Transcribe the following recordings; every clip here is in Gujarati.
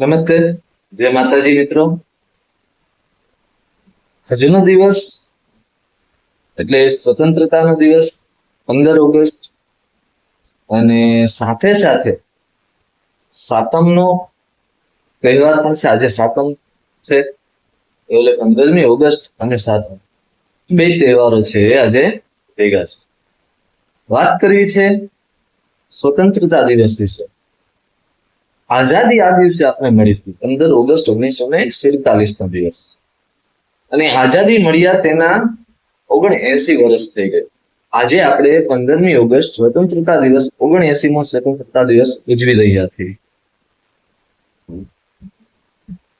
નમસ્તે. જય માતાજી મિત્રો. હજનો દિવસ એટલે સ્વતંત્રતાનો દિવસ, પંદર ઓગસ્ટ. અને સાથે સાથે સાતમનો તહેવાર પણ છે. આજે સાતમ છે. એટલે પંદરમી ઓગસ્ટ અને સાતમ. બે તહેવારો છે એ આજે ભેગા છે. વાત કરવી છે સ્વતંત્રતા દિવસ વિશે. આઝાદી આ દિવસે આપણે મળી હતી પંદર ઓગસ્ટ ઓગણીસો ને સુડતાલીસ નો દિવસ. અને આઝાદી મળ્યા તેના ઓગણ એસી વર્ષ થઈ ગઈ આજે આપણે પંદરમી ઓગસ્ટ સ્વતંત્રતા દિવસ ઓગણ મો સ્વતંત્રતા દિવસ ઉજવી રહ્યા છીએ.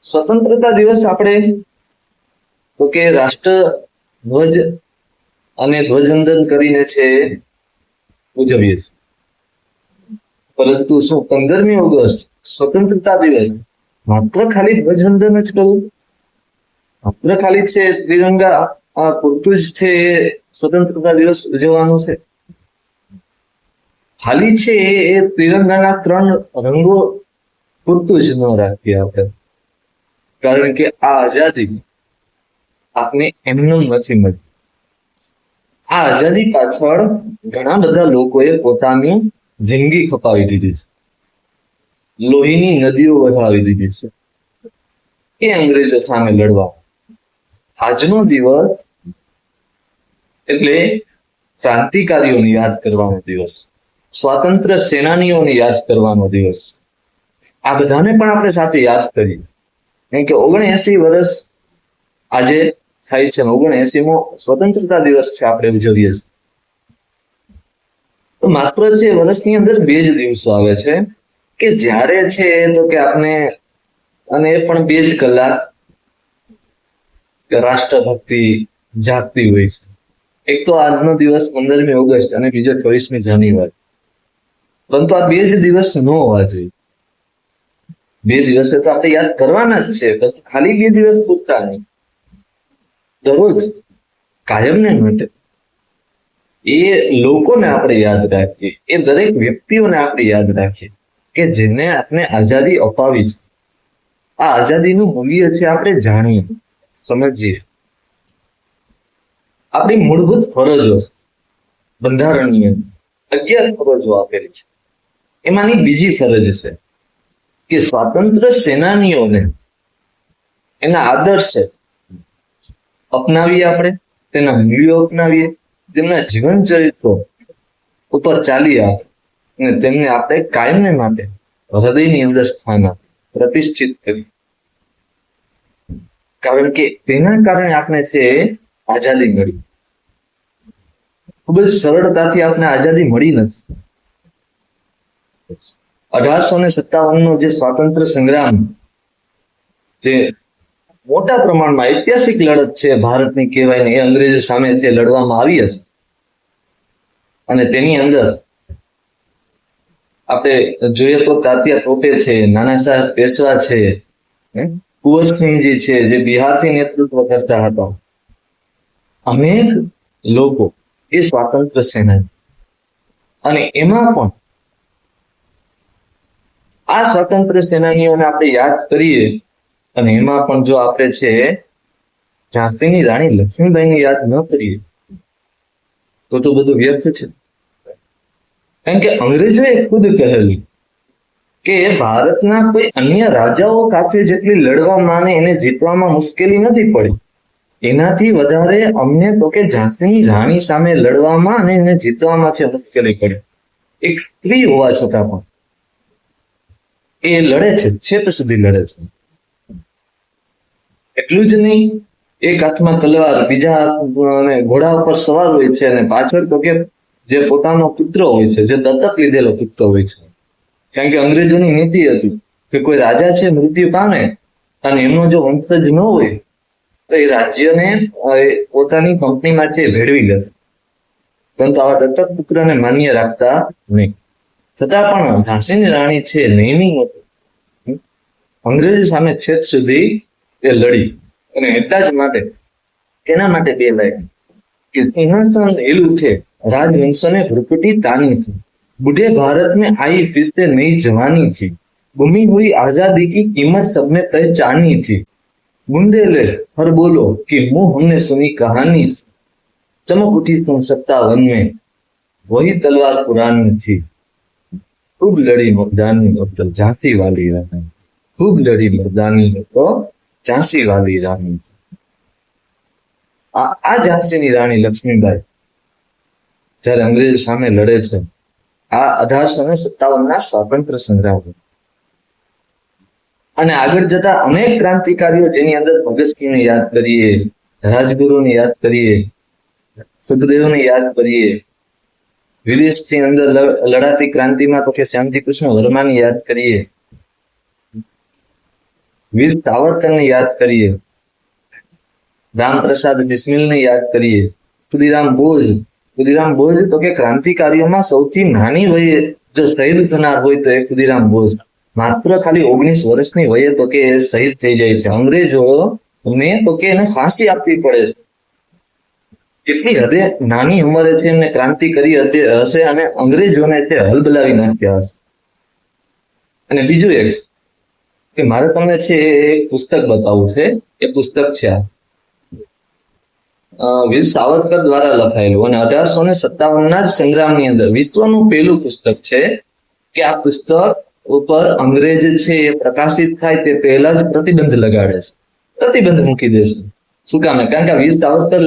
સ્વતંત્રતા દિવસ આપણે તો કે રાષ્ટ્ર ધ્વજ અને ધ્વજવંદન કરીને છે ઉજવીએ છીએ. પરંતુ શું પંદરમી ઓગસ્ટ સ્વતંત્રતા દિવસ. માત્ર ખાલી ધ્વજવંદન જ કરવું. માત્ર ખાલી છે ત્રિરંગા પૂરતું જ છે સ્વતંત્રતા દિવસ ઉજવવાનો છે. ખાલી છે એ ત્રિરંગાના ત્રણ રંગો પૂરતું જ ન રાખીએ આપણે. કારણ કે આ આઝાદી આપને એમનું નથી મળી આ આઝાદી પાછળ ઘણા બધા લોકોએ પોતાની જિંદગી ખપાવી દીધી છે. લોહીની નદીઓ વહાવી દીધી છે. એ અંગ્રેજો સામે લડવા. આજનો દિવસ એટલે ક્રાંતિકારીઓને યાદ કરવાનો દિવસ. સ્વાતંત્ર સેનાનીઓને યાદ કરવાનો દિવસ. આ બધાને પણ આપણે સાથે યાદ કરીએ. કેમ કે ઓગણએસી વર્ષ આજે થાય છે ઓગણએસી મો સ્વતંત્રતા દિવસ છે આપણે ઉજવીએ છીએ. તો માત્ર છે વર્ષની અંદર બે જ દિવસો આવે છે. કે જ્યારે છે તો કે આપણે અને એ પણ બે જ કલાક રાષ્ટ્રભક્તિ જાગતી હોય છે. એક તો આજનો દિવસ પંદરમી ઓગસ્ટ અને બીજો ચોવીસમી જાન્યુઆરી. પરંતુ આ બે જ દિવસ ન હોવા જોઈએ. બે દિવસે તો આપણે યાદ કરવાના જ છે ખાલી બે દિવસ પૂરતા નહીં. દરરોજ કાયમને માટે એ લોકોને આપણે યાદ રાખીએ, એ દરેક વ્યક્તિઓને આપણે યાદ રાખીએ. કે જેને આપણે આઝાદી અપાવી છે. આ આઝાદીનું મૂલ્ય છે આપણે જાણીએ. સમજીએ. આપણી મૂળભૂત ફરજો બંધારણીય અગિયાર ફરજો આપેલી છે. એમાંની બીજી ફરજ છે કે સ્વાતંત્ર સેનાનીઓને એના આદર્શે અપનાવીએ આપણે, તેના મૂલ્યો અપનાવીએ, તેમના જીવન ચરિત્રો ઉપર ચાલી આપણે. અને તેમને આપણે કાયમને માટે, હૃદયની અંદર સ્થાન, પ્રતિષ્ઠિત કરી. કારણ કે તેના કારણે આપણે છે, આઝાદી મળી. ખૂબ જ સરળતાથી આપણે આઝાદી મળી નથી. અઢારસો ને સત્તાવન નો જે સ્વાતંત્ર્ય સંગ્રામ, જે મોટા પ્રમાણમાં ઐતિહાસિક લડત છે, ભારતની કહેવાય ને એ અંગ્રેજો સામે છે, લડવામાં આવી હતી. અને તેની અંદર આપણે જોઈએ તો તાત્યા ટોપે છે, નાના સાહેબ પેશવા છે? કુંવરસિંહજી છે, જે બિહારથી નેતૃત્વ કરતા હતા. અનેક લોકો એ સ્વાતંત્ર્ય સેનાની. અને એમાં પણ આ સ્વાતંત્ર્ય સેનાનીઓને આપણે યાદ કરીએ, અને એમાં પણ જો આપણે છે, ઝાંસીની રાણી લક્ષ્મીબાઈને યાદ ન કરીએ, તો તો બધું વ્યર્થ છે. કારણ કે અંગ્રેજોએ ખુદ કહેલું કે ભારતના કોઈ અન્ય રાજાઓ સાથે જેટલી લડવામાં અને એને જીતવામાં મુશ્કેલી નથી પડી. એનાથી વધારે અમને તો કે ઝાંસીની રાણી સામે લડવામાં અને એને જીતવામાં છે મુશ્કેલી પડી. એક સ્ત્રી હોવા છતાં પણ એ લડે છે, છેક સુધી લડે છે. એટલું જ નહીં, એક હાથમાં તલવાર, બીજા ઘોડા ઉપર સવાર હોય છે અને પાછળ તો કે જે પોતાનો પુત્ર હોય છે, જે દત્તક લીધેલો પુત્ર હોય છે. કારણ કે અંગ્રેજોની નીતિ હતી કે કોઈ રાજા છે, મૃત્યુ પામે અને એમનો જો વંશજ ન હોય, તો એ રાજ્યને પોતાની કંપનીમાં છે ભેળવી લે. પરંતુ આવા દત્તક પુત્રને માન્ય રાખતા નહીં. છતાં પણ ઝાંસીની રાણી છે નૈની હતી. અંગ્રેજો સામે છેદ સુધી એ લડી અને એટલા જ માટે, તેના માટે બે લાઈન કે સિંહાસન હિલ ઉઠે राजवंशों ने भ्रुकुटी तानी थी। बुढ़े भारत में आई फिर से नई जवानी थी। गुमी हुई आज़ादी की कीमत सबने पहचानी थी। बुंदेले हर बोलो कि मुँह हमने सुनी कहानी थी। चमक उठी संसत्ता सत्तावन में, वही तलवार पुरानी थी। खूब लड़ी मर्दानी और तो झांसी वाली रानी। खूब लड़ी मर्दानी हो तो झांसी वाली रानी आ झांसी रानी लक्ष्मीबाई જ્યારે અંગ્રેજ સામે લડે છે, આ અઢારસો ને સત્તાવનના સ્વાતંત્ર્ય સંગ્રામ. અને આગળ જતા અનેક ક્રાંતિકારીઓ જેની અંદર ભગતસિંહને યાદ કરીએ, રાજગુરુને યાદ કરીએ, સુખદેવને યાદ કરીએ વિદેશથી અંદર લડાતી ક્રાંતિમાં તો કે શ્યામજી કૃષ્ણ વર્માને યાદ કરીએ, વીર સાવરકરને યાદ કરીએ, રામપ્રસાદ બિસ્મિલને યાદ કરીએ ખુદીરામ બોઝ ખુદીરામ બોઝ, તો કે ક્રાંતિકારીઓમાં સૌથી નાની વયે જો શહીદ થનાર હોય તો એ ખુદીરામ બોઝ. માત્ર ખાલી ઓગણીસ વર્ષની વયે તો કે શહીદ થઈ જાય છે. અંગ્રેજો ને તો કે એને ફાંસી આપવી પડે છે. કેટલી હદે નાની ઉંમરે છે એમને ક્રાંતિ કરી હશે અને અંગ્રેજોને છે હલબલાવી નાખ્યા હશે. અને બીજું એક, કે મારે તમને છે એક પુસ્તક બતાવવું છે. એ પુસ્તક છે આ. વીર સાવરકર દ્વારા લખાયેલું અને અઢારસો ને સત્તાવન ના જ સંગ્રામની અંદર વિશ્વનું પહેલું પુસ્તક છે કે આ પુસ્તક ઉપર અંગ્રેજ છે એ પ્રકાશિત થાય તે પહેલા જ પ્રતિબંધ લગાડે છે. પ્રતિબંધ મૂકી દેશે શું કામ? કારણ કે વીર સાવરકર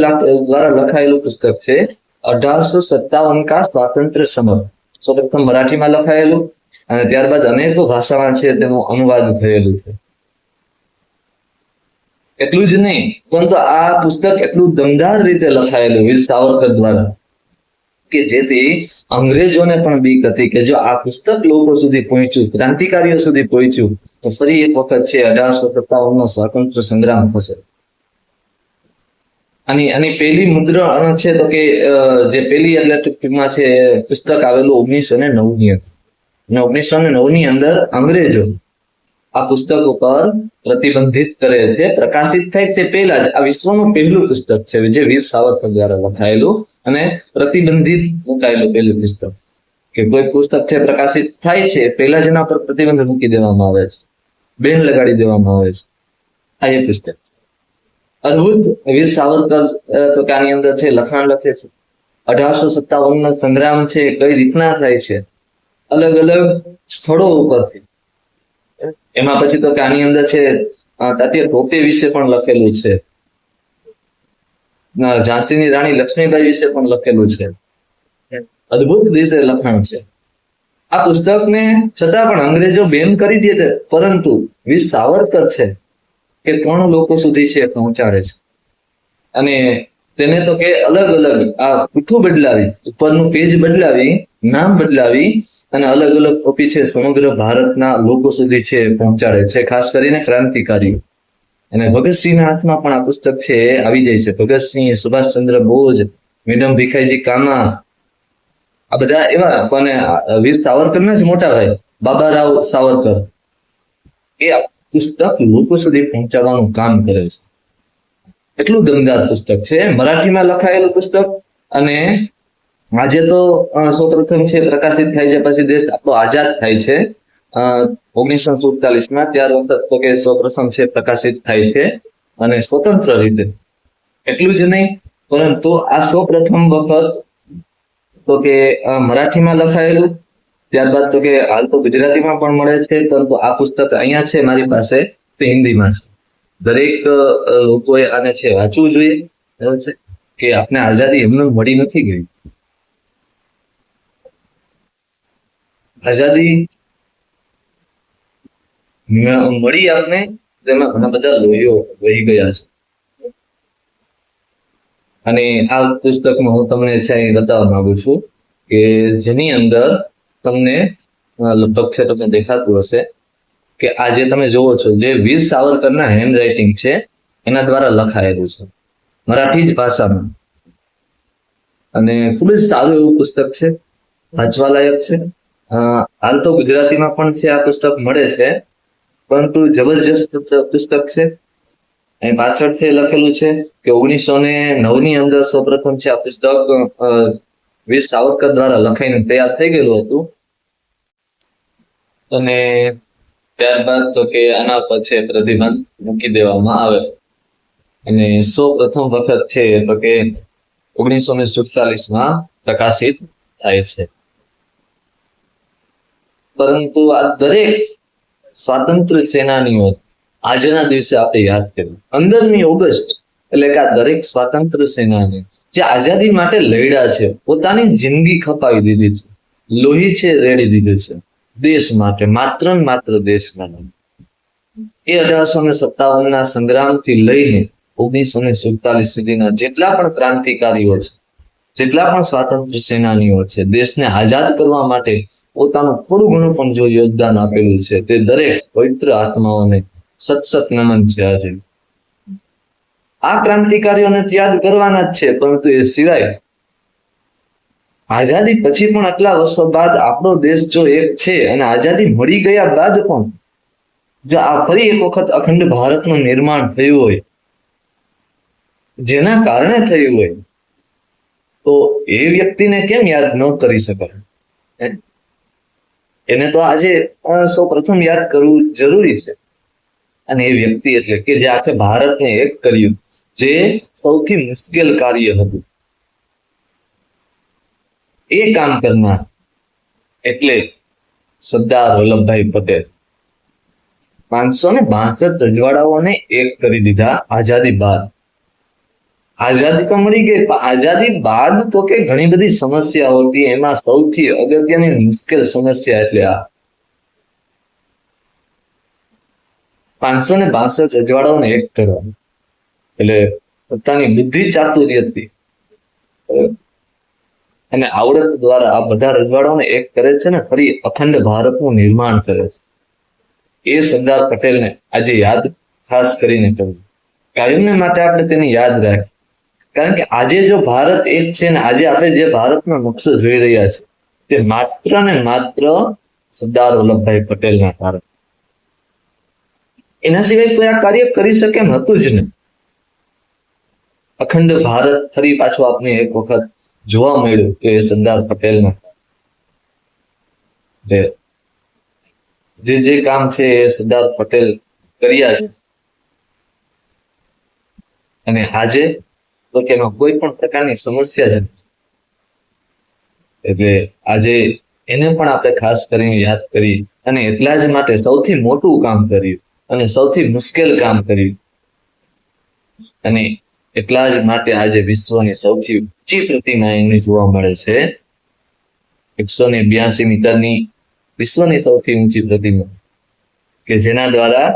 દ્વારા લખાયેલું પુસ્તક છે અઢારસો સત્તાવન કા સ્વાતંત્ર્ય સમર. સૌપ્રથમ મરાઠીમાં લખાયેલું અને ત્યારબાદ અનેકો ભાષામાં છે તેનું અનુવાદ થયેલું છે. એટલું જ નહીં, પરંતુ આ પુસ્તક એટલું દમદાર રીતે લખાયેલું વીર સાવરકર દ્વારા કે જેથી અંગ્રેજોને પણ બીક હતી કે જો આ પુસ્તક લોકો સુધી પહોંચ્યું, ક્રાંતિકારીઓ સુધી પહોંચ્યું, તો ફરી એક વખત છે અઢારસો સત્તાવન નો સ્વાતંત્ર્ય સંગ્રામ થશે. આની આની પહેલી મુદ્રણ છે તો કે જે પહેલી એટલે છે પુસ્તક આવેલું ઓગણીસો ને નવની અંદર. અને ઓગણીસો ને નવની અંદર અંગ્રેજો આ પુસ્તક ઉપર પ્રતિબંધિત કરે છે, પ્રકાશિત થાય તે પહેલા જ આ વિશ્વનું પહેલું પુસ્તક છે, જે વીર સાવરકર દ્વારા લખાયેલું અને પ્રતિબંધિત મુકાયેલું પહેલું પુસ્તક. કે કોઈ પુસ્તક છે, પ્રકાશિત થાય છે, પહેલા જ એના પર પ્રતિબંધ મૂકી દેવામાં આવે છે, બેન લગાડી દેવામાં આવે છે. આ એ પુસ્તક અદભુત વીર સાવરકર તો આની અંદર છે લખાણ લખે છે, અઢારસો સત્તાવન નો સંગ્રામ છે કઈ રીતના થાય છે? અલગ અલગ સ્થળો ઉપરથી. એમાં પછી તો કે આની અંદર છે તાત્યા ટોપે વિશે પણ લખેલું છે. ઝાંસીની રાણી લક્ષ્મીબાઈ વિશે પણ લખેલું છે. અદભુત રીતે લખાણ છે. આ પુસ્તકને છતાં પણ અંગ્રેજો બેન કરી દે છે, પરંતુ વીર સાવરકર છે કે ત્રણ લોકો સુધી છે પહોંચાડે છે. અને તેને તો કે અલગ અલગ આ પીઠું બદલાવી, ઉપરનું પેજ બદલાવી, નામ બદલાવી અને અલગ અલગ કોપી છે, સમગ્ર ભારતના લોકો સુધી છે, પહોંચાડે છે, ખાસ કરીને ક્રાંતિકારીઓ. અને ભગતસિંહના હાથમાં પણ આ પુસ્તક છે આવી જાય છે. ભગતસિંહ, સુભાષચંદ્ર બોઝ, મેડમ ભીખાઈજી કામા, આ બધા એવા આ વીર સાવરકરના જ મોટા ભાઈ બાબારાવ સાવરકર. એ પુસ્તક લોકો સુધી પહોંચાડવાનું કામ કરે છે. એટલું દમદાર પુસ્તક છે. મરાઠીમાં લખાયેલું પુસ્તક અને આજે તો સૌપ્રથમ છે, પ્રકાશિત થાય છે, પછી દેશ આપણો આઝાદ થાય છે. ઓગણીસો સુડતાલીસમાં ત્યાર વખત તો કે સૌપ્રથમ છે, પ્રકાશિત થાય છે અને સ્વતંત્ર રીતે. એટલું જ નહીં, પરંતુ આ સૌપ્રથમ વખત તો કે મરાઠીમાં લખાયેલું, ત્યારબાદ તો કે હાલ તો ગુજરાતીમાં પણ મળે છે, પરંતુ આ પુસ્તક અહીંયા છે, મારી પાસે, તે હિન્દીમાં છે. દરેક લોકોએ આને છે, વાંચવું જોઈએ કે આપને આઝાદી એમને મળી નથી ગઈ. આઝાદી મળી આપને, તેમાં ઘણા બધા લોહીઓ વહી ગયા છે. અને આ પુસ્તકમાં હું તમને છે અહીં બતાવવા માંગુ છું કે જેની અંદર તમને લગભગ છે તમને દેખાતું હશે કે આ જે તમે જુઓ છો, જે વીર સાવરકરના હેન્ડ રાઇટિંગ છે, એના દ્વારા લખાયેલું છે. મરાઠી જ ભાષામાં. અને ખૂબ જ સારું એવું પુસ્તક છે. વાંચવા લાયક છે. હાલ તો ગુજરાતીમાં પણ છે આ પુસ્તક, મળે છે. પરંતુ જબરજસ્ત પુસ્તક- છે. અહીં પાછળ છે લખેલું છે કે ઓગણીસો ને નવની અંદર સૌપ્રથમ છે આ પુસ્તક વીર સાવરકર દ્વારા લખાઈને તૈયાર થઈ ગયેલું હતું. અને ત્યારબાદ તો કે આના પર છે પ્રતિબંધ મૂકી દેવામાં આવે. અને સૌ પ્રથમ વખત છે તો કે ઓગણીસો ને સુડતાલીસમાં પ્રકાશિત થાય છે. પરંતુ આ દરેક સ્વાતંત્ર્ય સેનાનીઓ આજના દિવસે આપણે યાદ કર્યું પંદરમી ઓગસ્ટ એટલે કે આ દરેક સ્વાતંત્ર્ય સેનાની જે આઝાદી માટે લડ્યા છે, પોતાની જિંદગી ખપાવી દીધી છે, લોહી છે રેડી દીધું છે, દેશ માટે, માત્ર ને માત્ર દેશ માટે એ અઢારસો ને સત્તાવન ના સંગ્રામથી લઈને ઓગણીસો ને સુડતાલીસ સુધીના જેટલા પણ ક્રાંતિકારીઓ છે, જેટલા પણ સ્વાતંત્ર્ય સેનાનીઓ છે, દેશને આઝાદ કરવા માટે પોતાનું થોડું ઘણું પણ જો યોગદાન આપેલું છે, તે દરેક પવિત્ર આત્માઓને સત સત નમન છે આજે આ ક્રાંતિકારીઓને યાદ કરવાના જ છે, પરંતુ એ સિવાય આઝાદી પછી પણ આટલા વર્ષો બાદ આપણો દેશ જો એક છે અને આઝાદી મળી ગયા બાદ પણ જો આ ફરી એક વખત અખંડ ભારતનું નિર્માણ થયું હોય, જેના કારણે થયું હોય, તો એ વ્યક્તિને કેમ યાદ ન કરી શકાય? એને તો આજે સૌ પ્રથમ યાદ કરવું જરૂરી છે. અને એ વ્યક્તિ એટલે કે જે આખે ભારતને એક કર્યું, જે સૌથી મુશ્કેલ કાર્ય હતું. એ કામ કરનાર એટલે સરદાર વલ્લભભાઈ પટેલ. પાંચસો ને બાસઠ રજવાડાઓને એક કરી દીધા આઝાદી બાદ. આઝાદી તો મળી ગઈ, પણ આઝાદી બાદ તો કે ઘણી બધી સમસ્યાઓ હતી. એમાં સૌથી અગત્યની મુશ્કેલ સમસ્યા એટલે આ. પાંચસો ને બાસઠ રજવાડાઓને એક કરવાનું એટલે પોતાની બુદ્ધિ ચાતુર્યથી અને આવડત દ્વારા આ બધા રજવાડાઓને એક કરે છે ને, ફરી અખંડ ભારતનું નિર્માણ કરે છે. એ સરદાર પટેલને આજે યાદ ખાસ કરીને કરવું કાયમને માટે આપણે તેની યાદ રાખીએ. કારણ કે આજે જો ભારત એક છે ને આજે આપણે જે ભારતનો નકશો જોઈ રહ્યા છે તે માત્ર ને માત્ર સરદાર વલ્લભભાઈ પટેલના કારણે. એના સિવાય કોઈ આ કાર્ય કરી શકે એમ હતું જ નહીં. અખંડ ભારત ફરી પાછું આપને એક વખત જોવા મળ્યું કે સરદાર પટેલના જે જે કામ છે એ સરદાર પટેલ કર્યા છે. અને આજે તો કે કોઈ પણ પ્રકારની સમસ્યા જ એટલે આજે એને પણ આપણે ખાસ કરીને યાદ કરી અને એટલા જ માટે સૌથી મોટું કામ કર્યું અને સૌથી મુશ્કેલ કામ કર્યું. અને એટલા જ માટે આજે વિશ્વની સૌથી ઊંચી પ્રતિમા એમની જોવા મળે છે. એકસો ને બ્યાસી મીટરની વિશ્વની સૌથી ઊંચી પ્રતિમા. કે જેના દ્વારા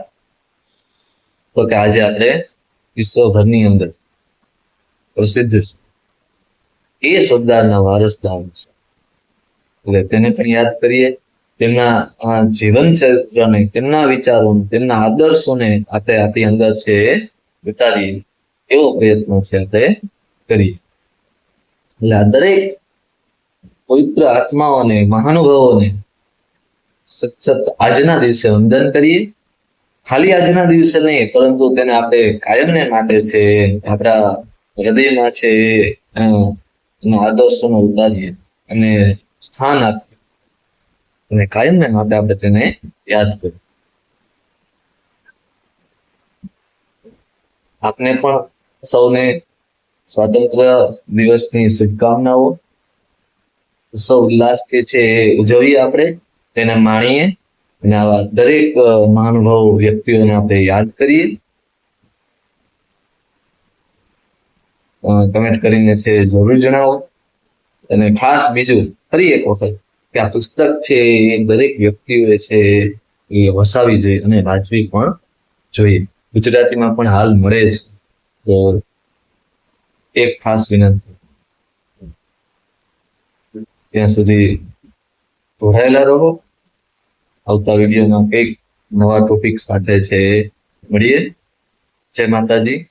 તો કે આજે આપણે વિશ્વભરની અંદર પ્રસિદ્ધ એ સરદારના વારસદાર છે. એટલે તેને પણ યાદ કરીએ, તેમના જીવન ચરિત્રને, તેમના વિચારોને, તેમના આદર્શોને આપણે આપણી અંદર છે ઉતારીએ એવો પ્રયત્ન છે આપણે કરીએ. એટલે આ દરેક પવિત્ર આત્માઓને, મહાનુભાવોને સતત આજના દિવસે વંદન કરીએ. ખાલી આજના દિવસે નહીં, પરંતુ તેને આપણે કાયમને માટે છે આપણા હૃદયમાં છે એના આદર્શોને ઉતારીએ અને સ્થાન આપીએ અને કાયમને માટે આપણે તેને યાદ કરીએ આપને પણ સૌને સ્વાતંત્ર દિવસની શુભકામનાઓ. સૌ ઉલ્લાસથી છે એ ઉજવીએ આપણે, તેને માણીએ અને આવા દરેક મહાનુભાવ, વ્યક્તિઓને આપણે યાદ કરીએ. કમેન્ટ કરીને છે, જરૂર જણાવો. અને ખાસ બીજું, ફરી એક વખત, કે આ પુસ્તક છે એ દરેક વ્યક્તિઓએ છે એ વસાવી જોઈએ અને વાંચવી પણ જોઈએ. ગુજરાતીમાં પણ હાલ મળે છે તો એક ખાસ વિનંતી. ત્યાં સુધી જોડાયેલા રહો. આવતા વિડીયોમાં કંઈક નવા ટોપિક સાથે છે મળીએ. જય માતાજી.